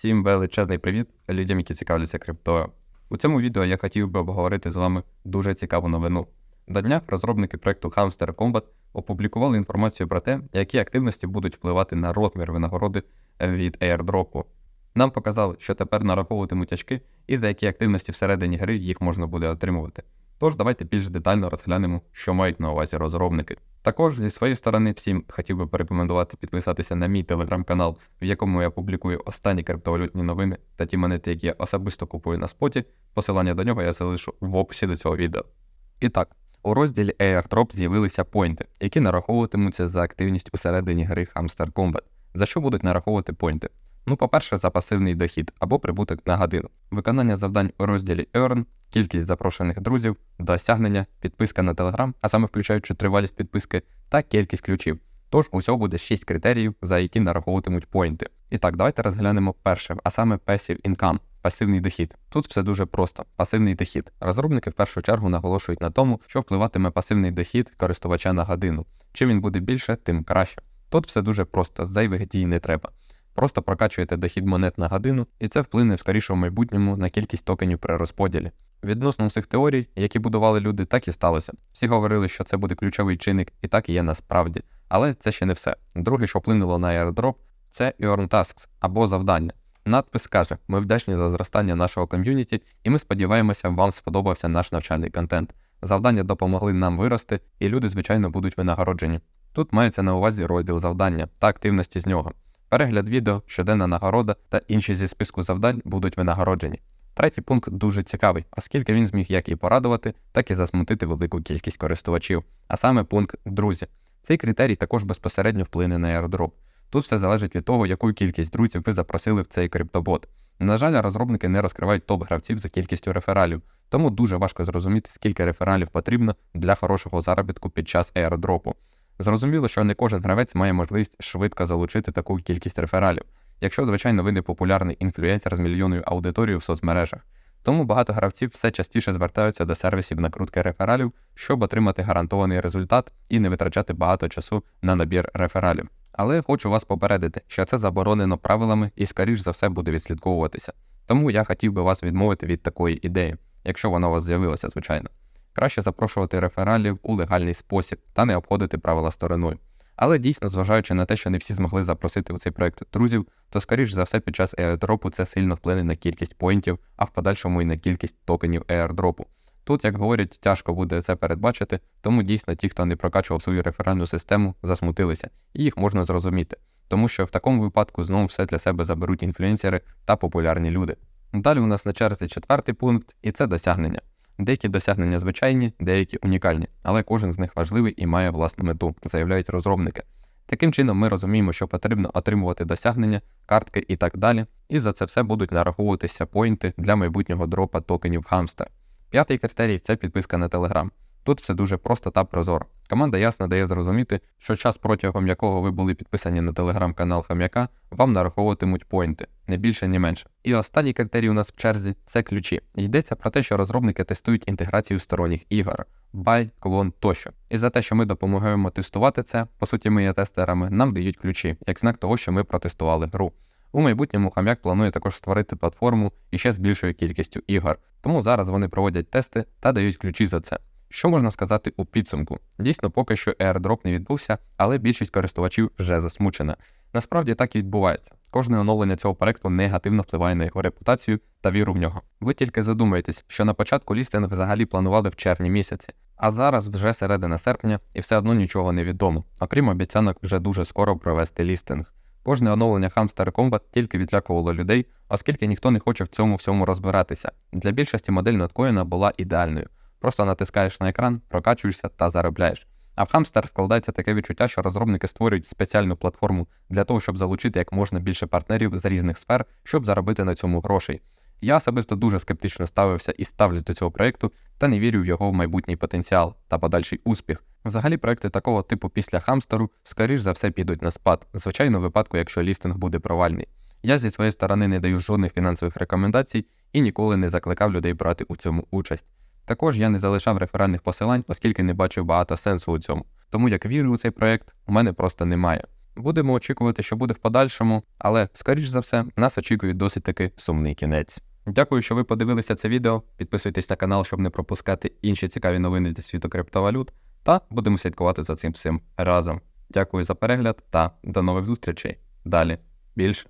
Всім величезний привіт людям, які цікавляться криптою. У цьому відео я хотів би обговорити з вами дуже цікаву новину. На днях розробники проекту Hamster Combat опублікували інформацію про те, які активності будуть впливати на розмір винагороди від airdropу. Нам показали, що тепер нараховуватимуть очки і за які активності всередині гри їх можна буде отримувати. Тож давайте більш детально розглянемо, що мають на увазі розробники. Також зі своєї сторони всім хотів би порекомендувати підписатися на мій телеграм-канал, в якому я публікую останні криптовалютні новини та ті монети, які я особисто купую на споті. Посилання до нього я залишу в описі до цього відео. І так, у розділі Airdrop з'явилися поінти, які нараховуватимуться за активність усередині гри Hamster Combat. За що будуть нараховувати поінти? Ну, по-перше, за пасивний дохід або прибуток на годину, виконання завдань у розділі Earn, кількість запрошених друзів, досягнення, підписка на Telegram, а саме включаючи тривалість підписки, та кількість ключів. Тож усього буде 6 критеріїв, за які нараховуватимуть поінти. І так, давайте розглянемо перше, а саме Passive Income. Пасивний дохід. Тут все дуже просто. Пасивний дохід. Розробники в першу чергу наголошують на тому, що впливатиме пасивний дохід користувача на годину. Чим він буде більше, тим краще. Тут все дуже просто, зайвих дій не треба. Просто прокачуєте дохід монет на годину, і це вплине в скорішому майбутньому на кількість токенів при розподілі. Відносно всіх теорій, які будували люди, так і сталося. Всі говорили, що це буде ключовий чинник, і так і є насправді. Але це ще не все. Друге, що вплинуло на airdrop, це Earn Tasks або завдання. Надпис каже: ми вдячні за зростання нашого ком'юніті, і ми сподіваємося, вам сподобався наш навчальний контент. Завдання допомогли нам вирости, і люди, звичайно, будуть винагороджені. Тут мається на увазі розділ завдання та активності з нього. Перегляд відео, щоденна нагорода та інші зі списку завдань будуть винагороджені. Третій пункт дуже цікавий, оскільки він зміг як і порадувати, так і засмутити велику кількість користувачів. А саме пункт друзі. Цей критерій також безпосередньо вплине на airdrop. Тут все залежить від того, яку кількість друзів ви запросили в цей криптобот. На жаль, розробники не розкривають топ-гравців за кількістю рефералів, тому дуже важко зрозуміти, скільки рефералів потрібно для хорошого заробітку під час airdropу. Зрозуміло, що не кожен гравець має можливість швидко залучити таку кількість рефералів, якщо, звичайно, ви не популярний інфлюенсер з мільйонною аудиторією в соцмережах. Тому багато гравців все частіше звертаються до сервісів накрутки рефералів, щоб отримати гарантований результат і не витрачати багато часу на набір рефералів. Але хочу вас попередити, що це заборонено правилами і, скоріш за все, буде відслідковуватися. Тому я хотів би вас відмовити від такої ідеї, якщо вона у вас з'явилася, звичайно. Краще запрошувати рефералів у легальний спосіб та не обходити правила стороною. Але дійсно, зважаючи на те, що не всі змогли запросити у цей проект друзів, то скоріш за все під час airdropу це сильно вплине на кількість поінтів, а в подальшому і на кількість токенів airdropу. Тут, як говорять, тяжко буде це передбачити, тому дійсно ті, хто не прокачував свою реферальну систему, засмутилися, і їх можна зрозуміти, тому що в такому випадку знову все для себе заберуть інфлюенсери та популярні люди. Далі у нас на черзі четвертий пункт, і це досягнення. Деякі досягнення звичайні, деякі унікальні, але кожен з них важливий і має власну мету, заявляють розробники. Таким чином, ми розуміємо, що потрібно отримувати досягнення, картки і так далі, і за це все будуть нараховуватися поінти для майбутнього дропа токенів Hamster. П'ятий критерій це підписка на Telegram. Тут все дуже просто та прозоро. Команда ясно дає зрозуміти, що час, протягом якого ви були підписані на телеграм-канал Хам'яка, вам нараховуватимуть поінти, не більше, ні менше. І останній критерій у нас в черзі це ключі. Йдеться про те, що розробники тестують інтеграцію сторонніх ігор, бай, клон тощо. І за те, що ми допомагаємо тестувати це, по суті, ми є тестерами, нам дають ключі, як знак того, що ми протестували гру. У майбутньому Хам'як планує також створити платформу і ще з більшою кількістю ігор, тому зараз вони проводять тести та дають ключі за це. Що можна сказати у підсумку? Дійсно, поки що airdrop не відбувся, але більшість користувачів вже засмучена. Насправді так і відбувається. Кожне оновлення цього проекту негативно впливає на його репутацію та віру в нього. Ви тільки задумайтесь, що на початку лістинг взагалі планували в червні місяці, а зараз вже середина серпня і все одно нічого не відомо, окрім обіцянок вже дуже скоро провести лістинг. Кожне оновлення Hamster Combat тільки відлякувало людей, оскільки ніхто не хоче в цьому всьому розбиратися. Для більшості модель ноткоїна була ідеальною. Просто натискаєш на екран, прокачуєшся та заробляєш. А в Hamster складається таке відчуття, що розробники створюють спеціальну платформу для того, щоб залучити як можна більше партнерів з різних сфер, щоб заробити на цьому грошей. Я особисто дуже скептично ставився і ставлюсь до цього проєкту та не вірю в його майбутній потенціал та подальший успіх. Взагалі, проекти такого типу після хамстеру, скоріш за все, підуть на спад, звичайно, в випадку, якщо лістинг буде провальний. Я зі своєї сторони не даю жодних фінансових рекомендацій і ніколи не закликав людей брати у цьому участь. Також я не залишав реферальних посилань, оскільки не бачив багато сенсу у цьому. Тому як вірю у цей проект, у мене просто немає. Будемо очікувати, що буде в подальшому, але, скоріш за все, нас очікує досить таки сумний кінець. Дякую, що ви подивилися це відео. Підписуйтесь на канал, щоб не пропускати інші цікаві новини зі світу криптовалют, та будемо слідкувати за цим всім разом. Дякую за перегляд та до нових зустрічей. Далі більше.